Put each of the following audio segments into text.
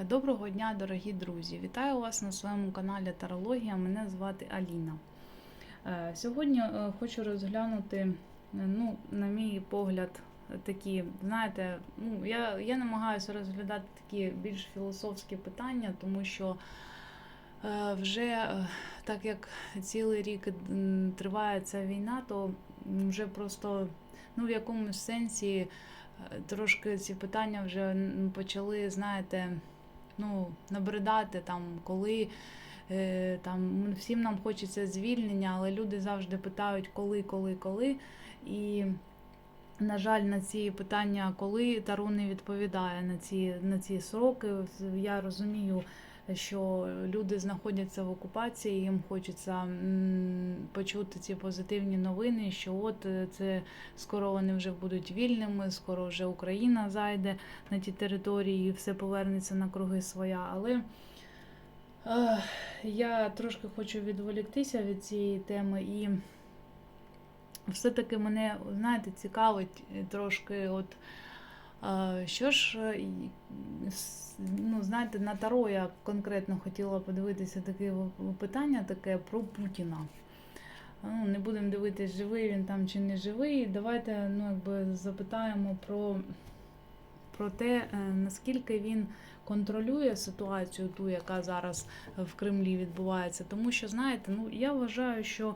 Е, Доброго дня, дорогі друзі! Вітаю вас на своєму каналі Тарологія. Мене звати Аліна. Е, Сьогодні е, хочу розглянути, ну, на мій погляд, такі, знаєте, ну, я, я намагаюся розглядати такі більш філософські питання, тому що вже так як цілий рік триває ця війна, то вже просто ну, в якомусь сенсі трошки ці питання вже почали, знаєте, ну, набридати там, коли е, там всім нам хочеться звільнення, але люди завжди питають, коли, коли, коли. І, на жаль, на ці питання, коли Тару не відповідає на ці, на ці сроки. Я розумію, що люди знаходяться в окупації, їм хочеться почути ці позитивні новини, що от е, це скоро вони вже будуть вільними, скоро вже Україна зайде на ті території, і все повернеться на круги своя. Але я трошки хочу відволіктися від цієї теми і все-таки мене, знаєте, цікавить трошки, от що ж, е, ну, знаєте, на Таро я конкретно хотіла подивитися таке питання таке про Путіна. Ну, не будемо дивитися, живий він там чи не живий. Давайте ну, якби запитаємо про, про те, е, наскільки він контролює ситуацію, ту, яка зараз в Кремлі відбувається. Тому що, знаєте, ну я вважаю, що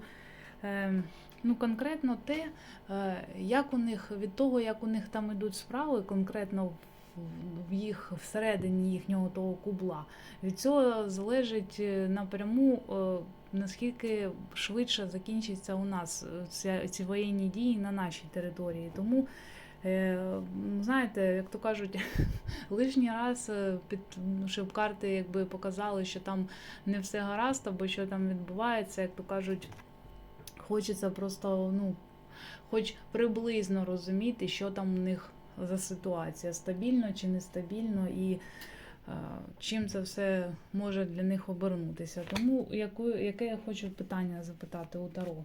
ну, конкретно те, е, як у них від того, як у них там ідуть справи, конкретно в- їх всередині їхнього того кубла, від цього залежить е, напряму. е, Наскільки швидше закінчиться у нас ці воєнні дії на нашій території. Тому, знаєте, як то кажуть, лишній раз під, щоб карти якби показали, що там не все гаразд, або що там відбувається, як то кажуть, хочеться просто, ну, хоч приблизно розуміти, що там у них за ситуація, стабільно чи нестабільно, і е, чим це все може для них обернутися. Тому яку, яке я хочу питання запитати у Таро.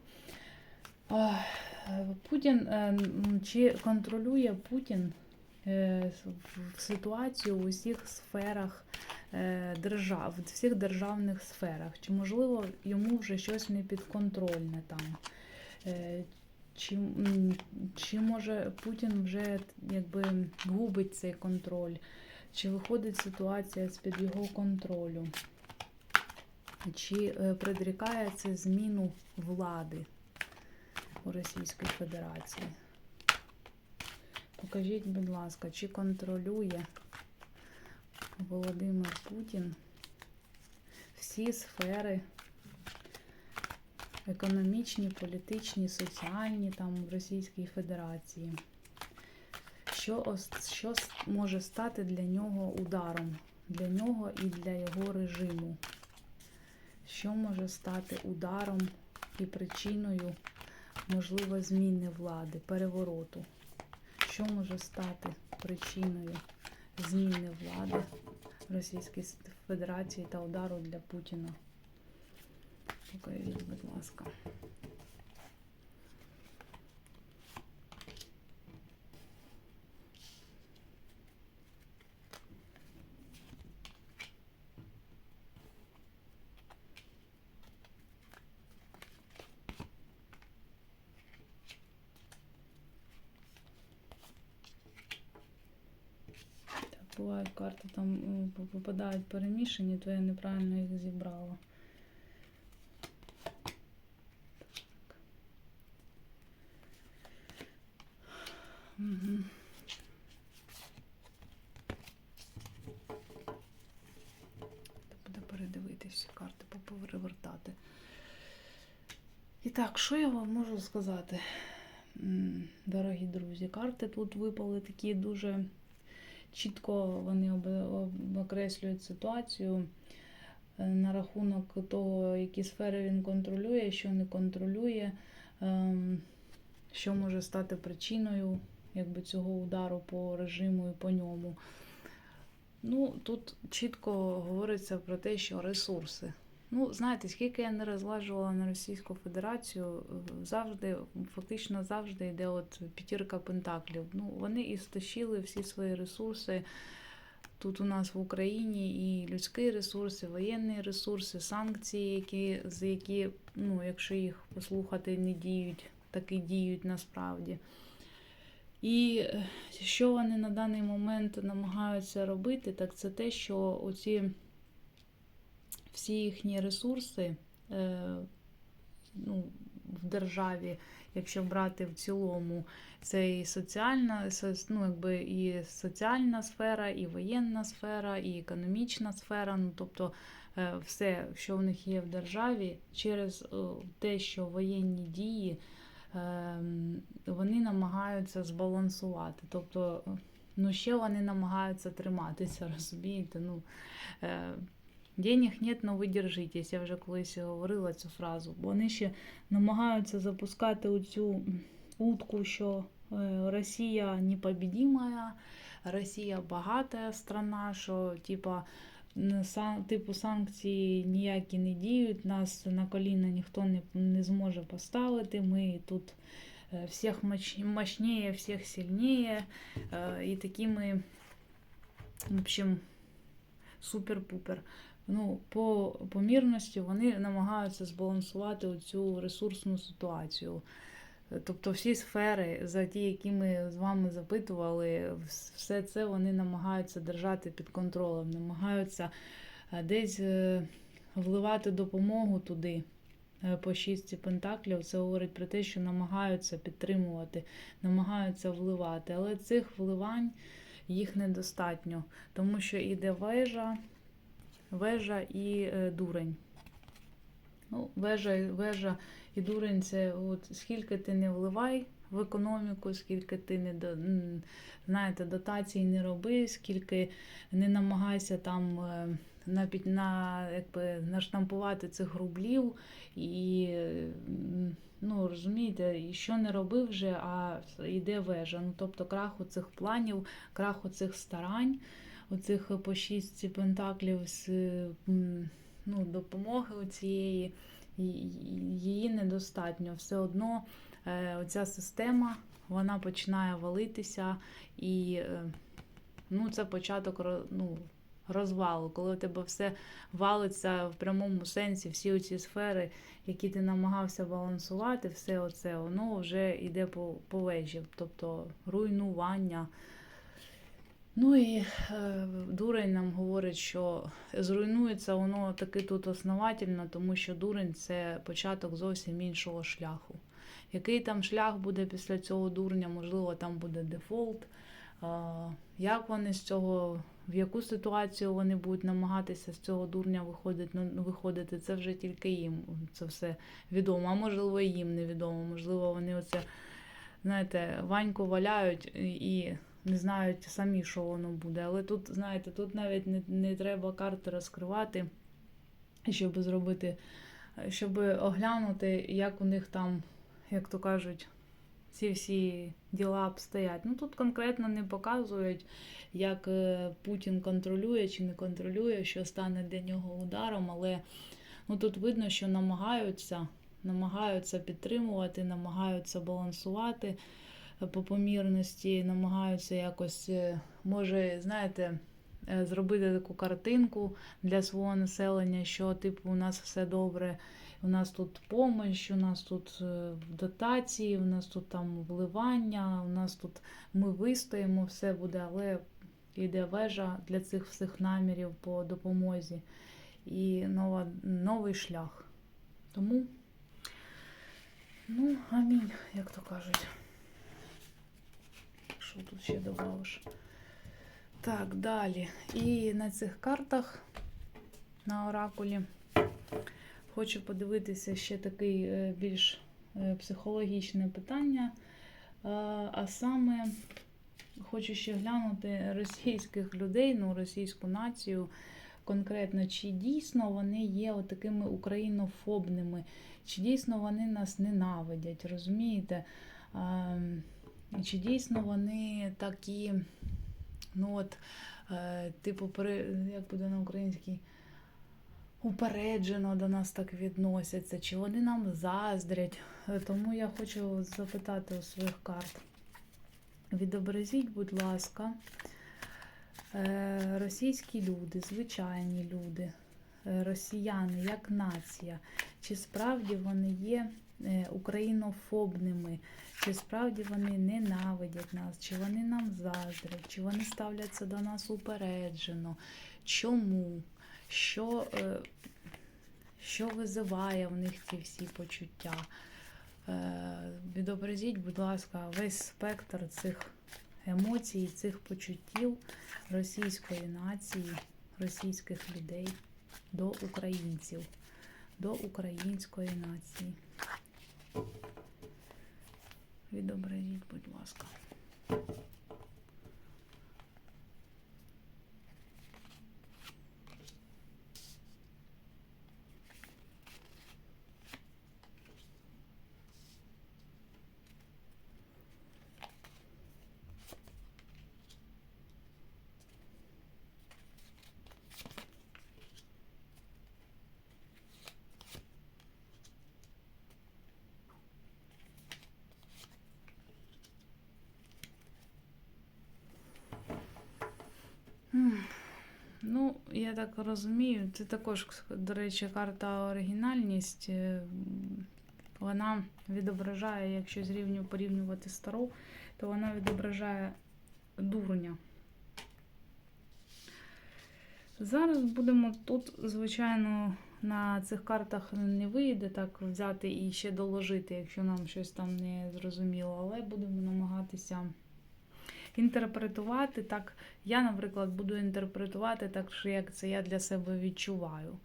Путін, е, чи контролює Путін в- в ситуацію в усіх сферах е, держав, в всіх державних сферах? Чи можливо йому вже щось не підконтрольне там? Е, Чи, чи може Путін вже якби губить цей контроль? Чи виходить ситуація з-під його контролю? Чи е, предрікає це зміну влади у Російській Федерації? Покажіть, будь ласка, чи контролює Володимир Путін всі сфери економічні, політичні, соціальні там в Російській Федерації? Що, що може стати для нього ударом? Для нього і для його режиму? Що може стати ударом і причиною, можливо, зміни влади, перевороту? Що може стати причиною зміни влади Російської Федерації та удару для Путіна? Покажіть, будь ласка. Так, бувають карти там попадають перемішані, то я неправильно їх зібрала. Угу. Буде карти, поперевертати. І так, що я вам можу сказати, дорогі друзі? Карти тут випали такі дуже чітко вони окреслюють ситуацію е, на рахунок того, які сфери він контролює, що не контролює, ем, що може стати причиною якби, цього удару по режиму і по ньому. Ну, тут чітко говориться про те, що ресурси. Ну, знаєте, скільки я не розлажувала на Російську Федерацію, завжди, фактично завжди йде от п'ятірка пентаклів. Ну, вони і стащили всі свої ресурси. тут у нас в Україні і людські ресурси, воєнні ресурси, санкції, які, з які, ну, якщо їх послухати, не діють, так і діють насправді. І що вони на даний момент намагаються робити, так це те, що оці всі їхні ресурси е, ну, в державі, якщо брати в цілому, це і соціальна, ну, якби і соціальна сфера, і воєнна сфера, і економічна сфера. Ну, тобто е, все, що в них є в державі, через те, що воєнні дії ем, вони намагаються збалансувати. Тобто, ну, ще вони намагаються триматися, розумієте? Ну, е, Денег нет, но ви держитесь. Я вже колись говорила цю фразу. Бо вони ще намагаються запускати оцю утку, що е, Росія непобідима, Росія багата страна, що типа типу санкції ніякі не діють, нас на коліна ніхто не, не зможе поставити. Ми тут е, всіх мощніє, всіх сильніє. е, І такими, в общем, супер-пупер. Ну, по помірності вони намагаються збалансувати цю ресурсну ситуацію. Тобто всі сфери, за ті, які ми з вами запитували, все це вони намагаються держати під контролем, намагаються е, десь е, вливати допомогу туди. е, По шістці пентаклів це говорить про те, що намагаються підтримувати, намагаються вливати. Але цих вливань їх недостатньо, тому що іде вежа, вежа і е, дурень. Ну, вежа, вежа і дурень це от скільки ти не вливай в економіку, скільки ти не знаєте, дотацій не роби, скільки не намагайся там е, на, якби, наштампувати цих рублів і ну, розумієте, що не робив вже, а йде вежа. Ну, тобто крах у цих планів, крах у цих старань, оцих по шістці пентаклів з ну, допомоги цієї її недостатньо. Все одно е, оця система вона починає валитися, і е, ну, це початок ну, розвалу, коли у тебе все валиться в прямому сенсі, всі оці сфери, які ти намагався балансувати, все оце воно вже йде по, по вежі, тобто руйнування. Ну і е, дурень нам говорить, що зруйнується воно таки тут основательно, тому що дурень це початок зовсім іншого шляху. Який там шлях буде після цього дурня, можливо, там буде дефолт. Як вони з цього, в яку ситуацію вони будуть намагатися з цього дурня виходити, ну, виходити, це вже тільки їм це все відомо. А можливо, і їм невідомо. Можливо, вони оце, знаєте, ваньку валяють і не знають самі, що воно буде. Але тут, знаєте, тут навіть не, не треба карти розкривати, щоб зробити, щоб оглянути, як у них там, як то кажуть, ці всі діла обстоять. Ну тут конкретно не показують, як е, Путін контролює чи не контролює, що стане для нього ударом, але ну, тут видно, що намагаються, намагаються підтримувати, намагаються балансувати по помірності, намагаються якось, е, може, знаєте, е, зробити таку картинку для свого населення, що типу у нас все добре, у нас тут помощь, у нас тут е, дотації, у нас тут там вливання, у нас тут ми вистоїмо, все буде, але йде вежа для цих всіх намірів по допомозі і нова, новий шлях. Тому, ну, амінь, як то кажуть. Що тут ще додавиш? Так, далі. І на цих картах на оракулі хочу подивитися ще такий е, більш е, психологічне питання. А, А саме хочу ще глянути російських людей, ну, російську націю. Конкретно, чи дійсно вони є такими українофобними, чи дійсно вони нас ненавидять, розумієте? А, чи дійсно вони такі, ну от, е, типу, як буде на українській, упереджено до нас так відносяться, чи вони нам заздрять? Тому я хочу запитати у своїх карт. Відобразіть, будь ласка, е, російські люди, звичайні люди, е, росіяни як нація, чи справді вони є українофобними, чи справді вони ненавидять нас, чи вони нам заздрять, чи вони ставляться до нас упереджено, чому, що, е, що визиває в них ці всі почуття. Е, Відобразіть, будь ласка, весь спектр цих емоцій, цих почуттів російської нації, російських людей до українців, до української нації. Відобразіть, будь ласка. М, Ну, я так розумію, це також, до речі, карта оригінальність. е, Вона відображає, якщо з рівню порівнювати стару, то вона відображає дурня. Зараз будемо тут, звичайно, на цих картах не вийде так взяти і ще доложити, якщо нам щось там не зрозуміло, але будемо намагатися інтерпретувати так. Я, наприклад, буду інтерпретувати так, що як це я для себе відчуваю.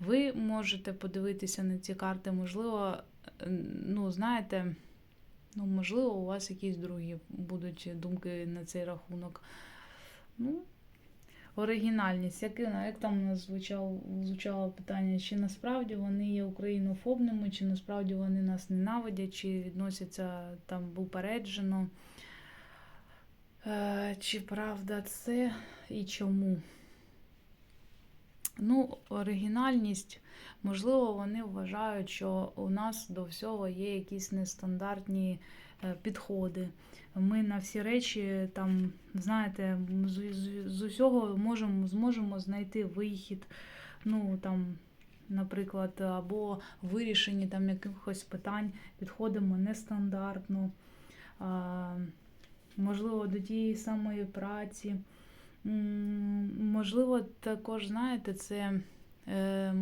Ви можете подивитися на ці карти, можливо, е, ну, знаєте, ну, можливо, у вас якісь другі будуть думки на цей рахунок. Ну, оригінальність. Як, як там у нас звучало, звучало питання, чи насправді вони є українофобними, чи насправді вони нас ненавидять, чи відносяться там упереджено. Е, Чи правда це і чому? Ну, оригінальність, можливо, вони вважають, що у нас до всього є якісь нестандартні е, підходи. Ми на всі речі, там, знаєте, з, з, з усього можемо, зможемо знайти вихід. Ну, там, наприклад, або вирішенні там якихось питань підходимо нестандартно. Можливо, до тієї самої праці. Можливо, також, знаєте, це е,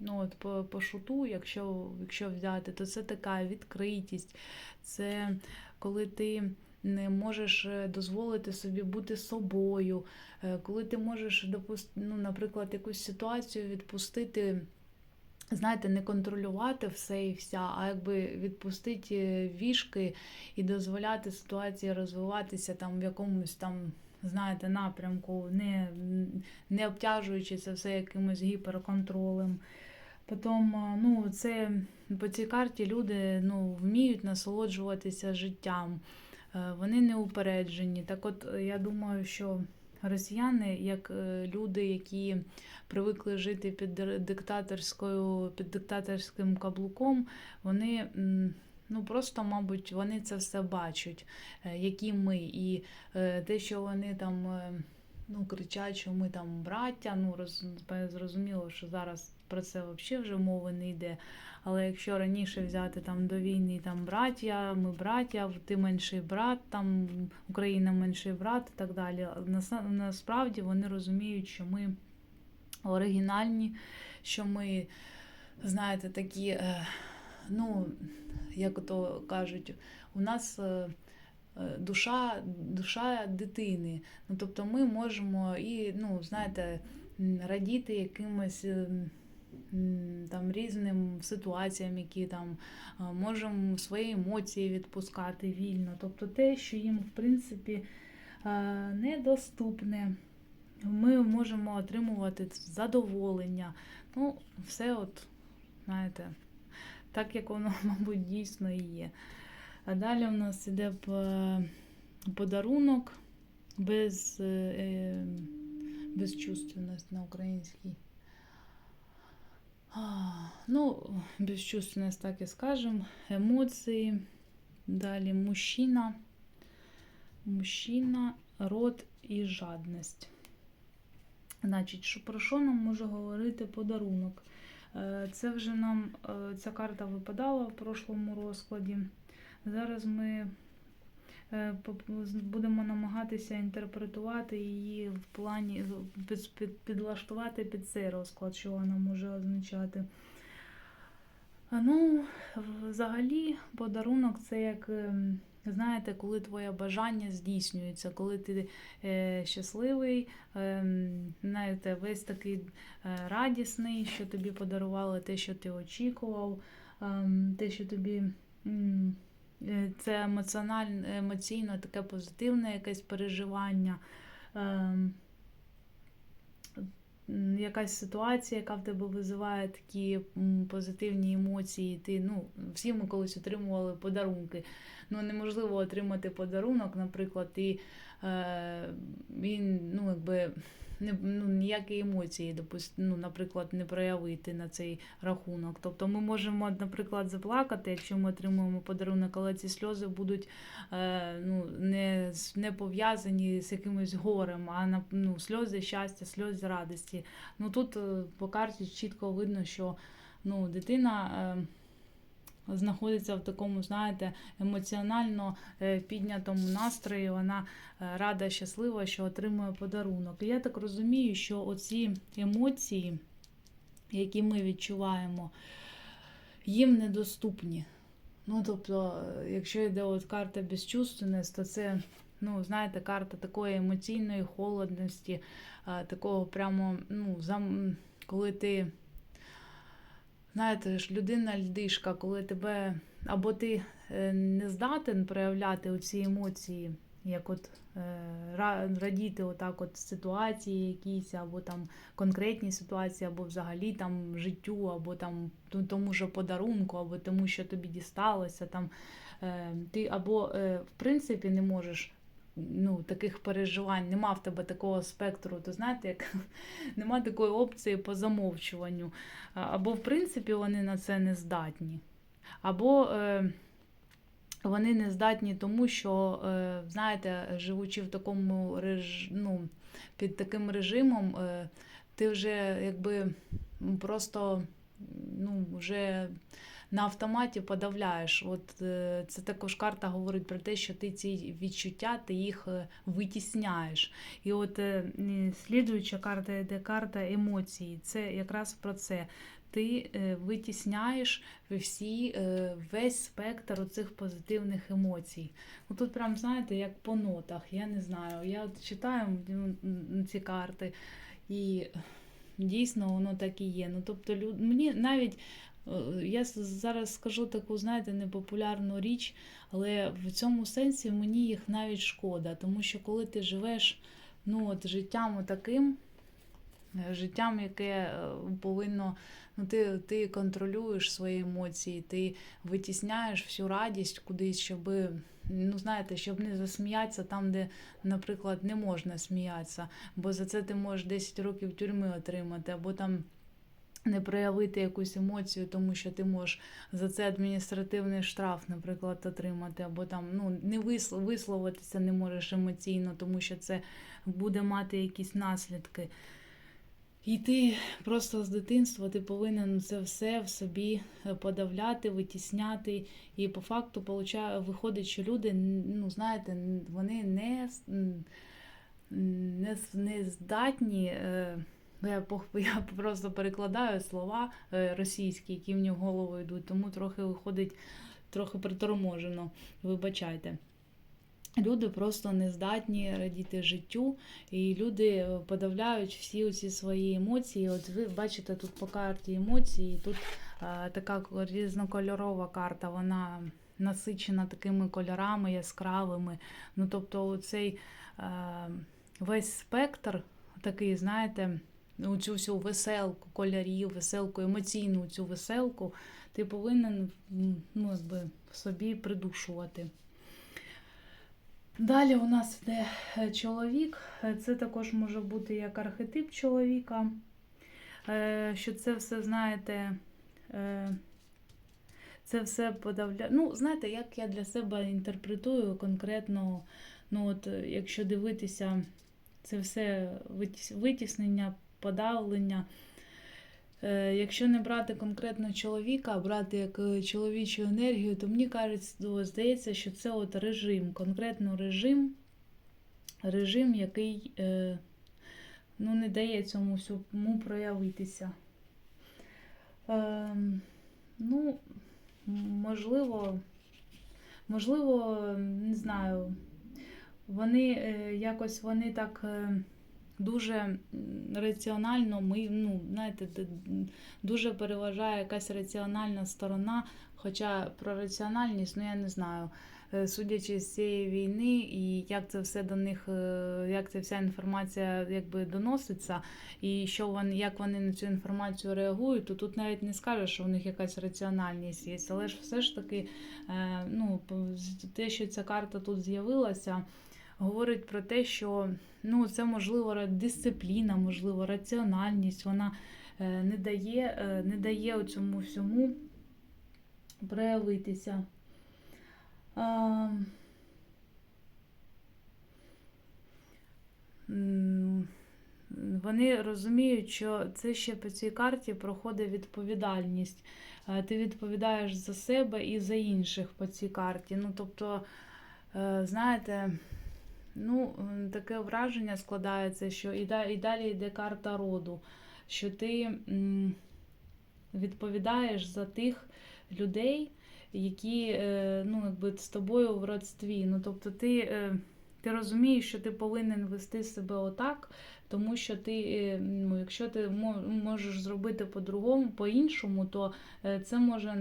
ну, от по, по шуту, якщо, якщо взяти, то це така відкритість, це коли ти не можеш е, дозволити собі бути собою, е, коли ти можеш допустити, ну, наприклад, якусь ситуацію відпустити. Знаєте, не контролювати все і вся, а якби відпустити вішки і дозволяти ситуації розвиватися там в якомусь там, знаєте, напрямку, не, не обтяжуючи це все якимось гіперконтролем. Потім, ну, це по цій карті люди ну, вміють насолоджуватися життям, Е, вони не упереджені. Так от я думаю, що росіяни, як е, люди, які привикли жити під диктаторською, під диктаторським каблуком, вони ну просто, мабуть, вони це все бачать, е, які ми. І е, те, що вони там ну, кричать, що ми там браття, ну роз, зрозуміло, що зараз про це взагалі вже мови не йде. Але якщо раніше взяти там до війни там браття, ми браття, ти менший брат, там Україна менший брат і так далі. Насправді вони розуміють, що ми оригінальні, що ми, знаєте, такі, е, ну, як то кажуть, у нас. е, е, Душа, душа дитини. Ну, тобто ми можемо і, ну, знаєте, радіти якимось там різним ситуаціям, які там е, можемо свої емоції відпускати вільно. Тобто те, що їм, в принципі, е, недоступне. Ми можемо отримувати задоволення. Ну, все, от, знаєте, так як воно, мабуть, дійсно і є. А далі у нас іде подарунок без, е, е, безчувственність на українській. Ну, безчувственність, так і скажемо. Емоції. Далі мужчина. Мужчина, род і жадність. Значить, що про що нам може говорити подарунок? Е, Це вже нам е, ця карта випадала в прошлому розкладі. Зараз ми будемо намагатися інтерпретувати її в плані під- під- підлаштувати під цей розклад, що вона може означати. Ну, взагалі, подарунок це як, ем, знаєте, коли твоє бажання здійснюється, коли ти е, щасливий, ем, знаєте, весь такий е, радісний, що тобі подарували те, що ти очікував, ем, те, що тобі. е, Це емоціонально, емоційно таке позитивне якесь переживання. Ем, якась ситуація, яка в тебе визиває такі позитивні емоції. Ти, ну, всі ми колись отримували подарунки. Ну, неможливо отримати подарунок, наприклад, і е, він, ну, якби. Не, ну, ніякі емоції, допуст, ну, наприклад, не проявити на цей рахунок. Тобто ми можемо, наприклад, заплакати, якщо ми отримуємо подарунок, але ці сльози будуть е, ну, не, не пов'язані з якимось горем, а на, ну, сльози щастя, сльози радості. Ну тут е, по карті чітко видно, що ну, дитина е, знаходиться в такому, знаєте, емоціонально е, піднятому настрої. Вона е, рада, щаслива, що отримує подарунок. І я так розумію, що оці емоції, які ми відчуваємо, їм недоступні. Ну, тобто, е, якщо йде от карта безчувственність, то це, ну, знаєте, карта такої емоційної холодності, такого прямо, ну, зам... коли ти, знаєте, ж людина льдишка, коли тебе або ти е, не здатен проявляти оці емоції, як от е, радіти отак от ситуації якісь, або там конкретні ситуації, або взагалі там життю, або там тому же подарунку, або тому, що тобі дісталося. Там, е, ти або в принципі не можеш. Ну, таких переживань, нема в тебе такого спектру, то знаєте, як нема такої опції по замовчуванню. Або, в принципі, вони на це не здатні. Або е, вони не здатні тому, що, е, знаєте, живучи в такому реж... ну, під таким режимом, е, ти вже якби просто ну, вже на автоматі подавляєш. От е, це також карта говорить про те, що ти ці відчуття, ти їх е, витісняєш. І от е, слідуюча карта йде карта емоцій. Це якраз про це. Ти витісняєш всі, весь спектр оцих позитивних емоцій. Ну, тут прям, знаєте, як по нотах, я не знаю. Я читаю ці карти, і дійсно воно так і є. Ну, тобто, люд... мені навіть я зараз скажу таку, знаєте, непопулярну річ, але в цьому сенсі мені їх навіть шкода, тому що коли ти живеш ну, от, життям таким, е, життям, яке е, повинно, ну, ти, ти контролюєш свої емоції, ти витісняєш всю радість кудись, щоб, ну, знаєте, щоб не засміятися там, де, наприклад, не можна сміятися, бо за це ти можеш 10 років тюрми отримати, або там не проявити якусь емоцію, тому що ти можеш за це адміністративний штраф, наприклад, отримати, або там ну не висло- висловитися не можеш емоційно, тому що це буде мати якісь наслідки. І ти просто з дитинства ти повинен це все в собі е, подавляти, витісняти. І по факту виходить, що люди, ну знаєте, вони не, не, не здатні. Е, Я, я просто перекладаю слова е, російські, які в голову йдуть, тому трохи виходить трохи приторможено. Вибачайте. Люди просто не здатні радіти життю, і люди е, подавляють всі ці свої емоції. От ви бачите тут по карті емоції, тут е, така різнокольорова карта, вона насичена такими кольорами яскравими. Ну, тобто, цей е, весь спектр такий, знаєте, цю всю веселку кольорів, веселку, емоційну цю веселку, ти повинен ну, якби, собі придушувати. Далі у нас йде е, чоловік. Е, Це також може бути як архетип чоловіка. Е, Що це все, знаєте, це все подавляє. Ну, знаєте, як я для себе інтерпретую конкретно, ну, от, якщо дивитися це все витіснення, подавлення. Е, Якщо не брати конкретно чоловіка, а брати як е, чоловічу енергію, то мені кажеться, ну, здається, що це от режим, конкретно режим, режим, який е, ну, не дає цьому всьому проявитися. Ем, ну, можливо, можливо, не знаю, вони якось вони так дуже раціонально, ми, ну, знаєте, дуже переважає якась раціональна сторона. Хоча про раціональність, ну я не знаю. Е, Судячи з цієї війни, і як це все до них, е, як ця вся інформація якби доноситься, і що вони, як вони на цю інформацію реагують, то тут навіть не скажеш, що у них якась раціональність є. Але ж все ж таки, е, ну, те, що ця карта тут з'явилася, говорить про те, що ну, це можливо дисципліна, можливо, раціональність. Вона е, не дає, е, не дає цьому всьому проявитися. Вони розуміють, що це ще по цій карті проходить відповідальність. Е, Ти відповідаєш за себе і за інших по цій карті. Ну, тобто, знаєте, ну, таке враження складається, що і да- і далі йде карта роду, що ти відповідаєш за тих людей, які е, ну, якби з тобою в родстві. Ну, тобто ти, е, ти розумієш, що ти повинен вести себе отак, тому що ти, е, ну, якщо ти можеш зробити по-другому, по-іншому, то це може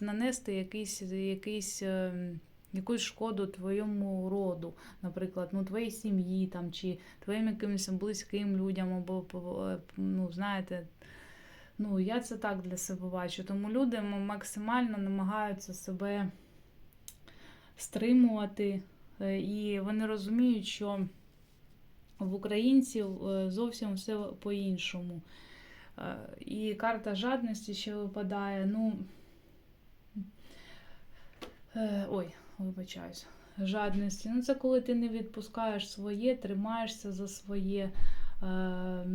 нанести якийсь, якийсь, е, якусь шкоду твоєму роду, наприклад, ну, твоїй сім'ї там, чи твоїм якимось близьким людям, або по- ну, знаєте. Ну, я це так для себе бачу. Тому люди максимально намагаються себе стримувати, е, і вони розуміють, що в українців е, зовсім все по-іншому. Е, І карта жадності ще випадає. Ну, е, ой, вибачаюсь. Жадності. Ну, це коли ти не відпускаєш своє, тримаєшся за своє, е,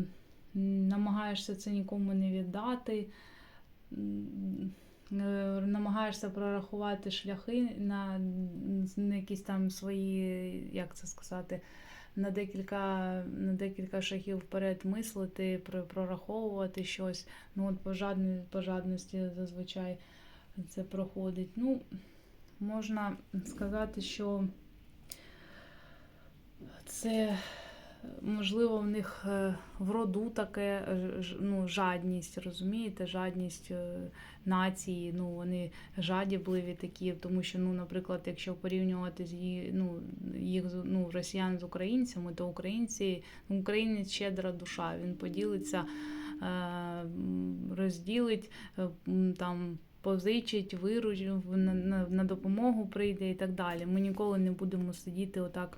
намагаєшся це нікому не віддати, е, намагаєшся прорахувати шляхи на, на якісь там свої, як це сказати, на декілька, на декілька шагів вперед мислити, прораховувати щось. Ну, от по, жадності зазвичай це проходить. Ну, можна сказати, що це можливо в них е, в роду таке е, ну, жадність, розумієте, жадність е, нації. Ну, вони жадібливі такі, тому що, ну, наприклад, якщо порівнювати з її, ну, їх ну, росіян з українцями, то українці, українець щедра душа, він поділиться, розділить, там. Позичить, виручить, на, на, на допомогу прийде і так далі. Ми ніколи не будемо сидіти отак,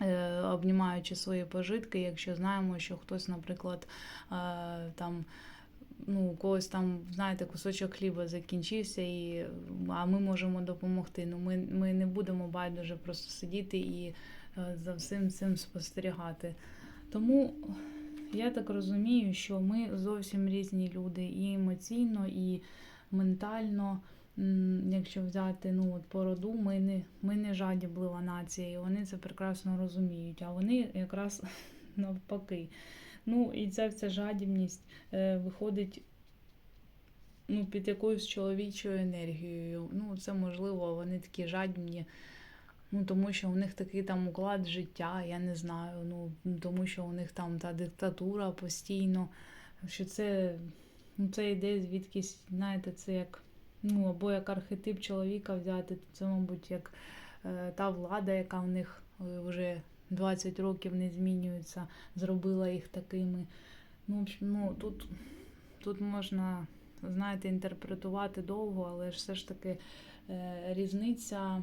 е, обнімаючи свої пожитки, якщо знаємо, що хтось, наприклад, е, там. Ну, когось там, знаєте, кусочок хліба закінчився, і, а ми можемо допомогти. Ну, ми, ми не будемо байдуже просто сидіти і е, за всім цим спостерігати. Тому я так розумію, що ми зовсім різні люди і емоційно, і ментально. Якщо взяти ну, от по ми не, ми не жадіблива нація, і вони це прекрасно розуміють, а вони якраз навпаки. Ну, і ця вся жадібність е, виходить ну, під якоюсь чоловічою енергією. Ну, це можливо, вони такі жадібні, ну, тому що у них такий там уклад життя, я не знаю. Ну, тому що у них там та диктатура постійно, що це, ну, це йде звідкись, знаєте, це як. Ну, або як архетип чоловіка взяти, це, мабуть, як е, та влада, яка в них е, вже 20 років не змінюється, зробила їх такими. Ну, ну тут, тут можна, знаєте, інтерпретувати довго, але ж все ж таки е, різниця.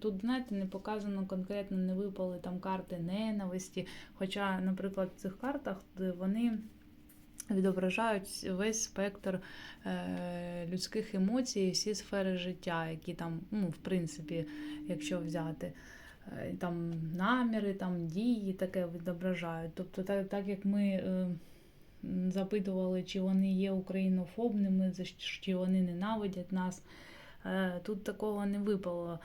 Тут, знаєте, не показано конкретно, не випали там карти ненависті. Хоча, наприклад, в цих картах вони відображають весь спектр е, людських емоцій, всі сфери життя, які там, ну, в принципі, якщо взяти. е, там наміри, там дії таке відображають. Тобто, так, так як ми е, запитували, чи вони є українофобними, чи вони ненавидять нас. е, Тут такого не випало.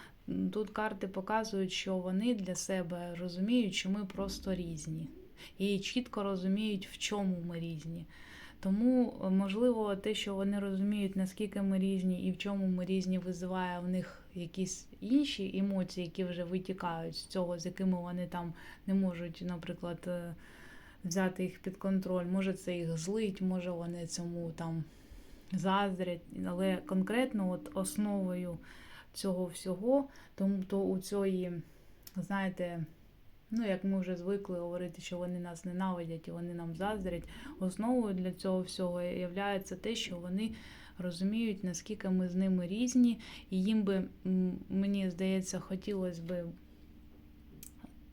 Тут карти показують, що вони для себе розуміють, що ми просто різні. І чітко розуміють, в чому ми різні. Тому, е, можливо, те, що вони розуміють, наскільки ми різні і в чому ми різні, визиває в них якісь інші емоції, які вже витікають з цього, з якими вони там не можуть, наприклад, е, взяти їх під контроль. Може, це їх злить, може вони цьому там заздрять. Але конкретно от основою цього всього, тому то у цієї, знаєте, ну як ми вже звикли говорити, що вони нас ненавидять і вони нам заздрять. Основою для цього всього є те, що вони розуміють, наскільки ми з ними різні, і їм би, мені здається, хотілося би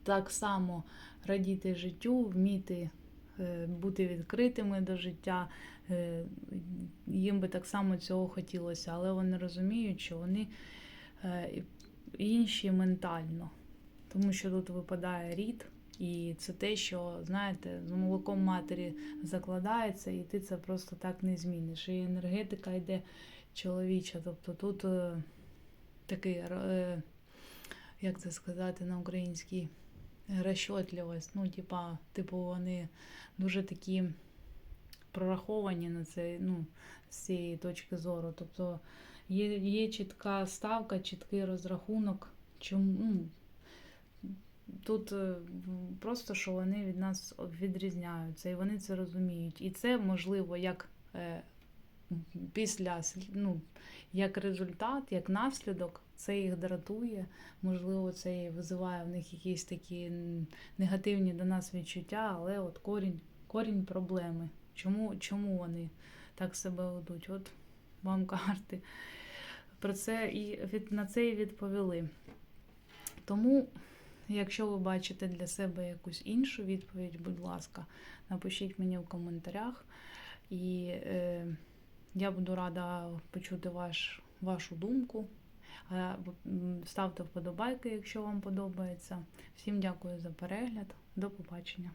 так само радіти життю, вміти е, бути відкритими до життя. Е, Їм би так само цього хотілося, але вони розуміють, що вони е, інші ментально. Тому що тут випадає рід, і це те, що, знаєте, з молоком матері закладається, і ти це просто так не зміниш. І енергетика йде чоловіча. Тобто тут е, такий, е, як це сказати на українській, розчетливість. Ну, типа, типу, вони дуже такі прораховані на це, ну, з цієї точки зору. Тобто є, є чітка ставка, чіткий розрахунок. Чому ну, тут е, просто що вони від нас відрізняються, і вони це розуміють. І це можливо як е, після ну, як результат, як наслідок, це їх дратує. Можливо, це і визиває в них якісь такі негативні до нас відчуття, але от корінь, корінь проблеми. Чому, чому вони так себе ведуть? От вам карти про це і від, на це і відповіли. Тому, якщо ви бачите для себе якусь іншу відповідь, будь ласка, напишіть мені в коментарях. І е, я буду рада почути ваш, вашу думку. Ставте вподобайки, якщо вам подобається. Всім дякую за перегляд. До побачення.